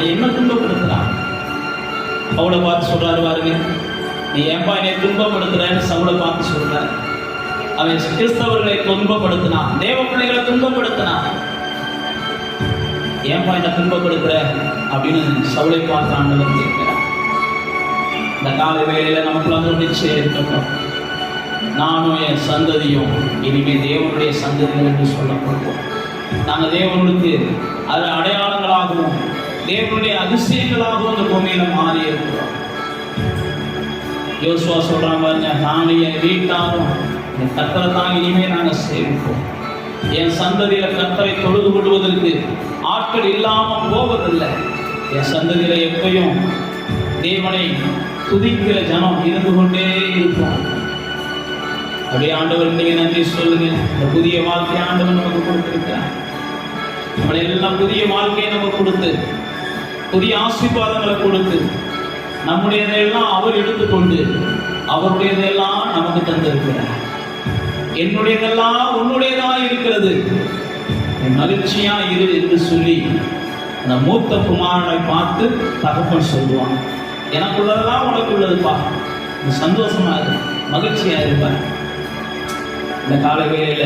அவன் என்ன துன்பப்படுத்துறான் அவளை பார்த்து சொல்றாரு பாருங்க நீ ஏன்பா என்னை துன்பப்படுத்துறன்னு சவுளை பார்த்து சொல்றாரு. அவன் கிறிஸ்தவர்களை துன்பப்படுத்தினான். தேவ பிள்ளைகளை துன்பப்படுத்தினான். ஏன்பா என்ன துன்பப்படுத்துற? அப்படின்னு சவுளை பார்த்து ஆண்டவர் இந்த காலை வேலையில நமக்குலாம் வந்து நிச்சயம் இருக்கட்டும். நானும் என் சந்ததியும் இனிமே தேவனுடைய சந்ததிகள் என்று சொல்லப்படுவோம். நாங்கள் தேவனுக்கு அது அடையாளங்களாகவும் தேவனுடைய அதிசயங்களாகவும் இந்த பூமியில மாறி இருக்கிறோம். யோசுவா சொல்றான் பாருங்க நானும் என் வீட்டாரும் என் கத்தரை தான் இனிமே நாங்கள் சேமிப்போம் என் சந்ததியில கத்தரை தொழுது கொள்வதற்கு ஆட்கள் இல்லாமல் போவதில்லை. என் சந்ததியில எப்பயும் தேவனை துதிக்கிற ஜனம் இருந்து கொண்டே இருக்கும் அப்படியே ஆண்டவர் நீங்க நன்றி சொல்லுங்க. இந்த புதிய வாழ்க்கை ஆண்டவர் நமக்கு கொடுத்திருக்கிறார். நம்மளை எல்லாம் புதிய வாழ்க்கையை நமக்கு கொடுத்து புதிய ஆசீர்வாதங்களை கொடுத்து நம்முடையதையெல்லாம் அவர் எடுத்துக்கொண்டு அவருடையதெல்லாம் நமக்கு தந்திருக்கிறார். என்னுடையதெல்லாம் உன்னுடையதா இருக்கிறது. மகிழ்ச்சியா இரு என்று சொல்லி அந்த மூத்த குமாரனை பார்த்து தகப்பன் சொல்லுவான் எனக்குள்ளதெல்லாம் உனக்குள்ளதுப்பா. நீ சந்தோஷமா இரு மகிழ்ச்சியா இருப்பேன் இந்த கால வேலையில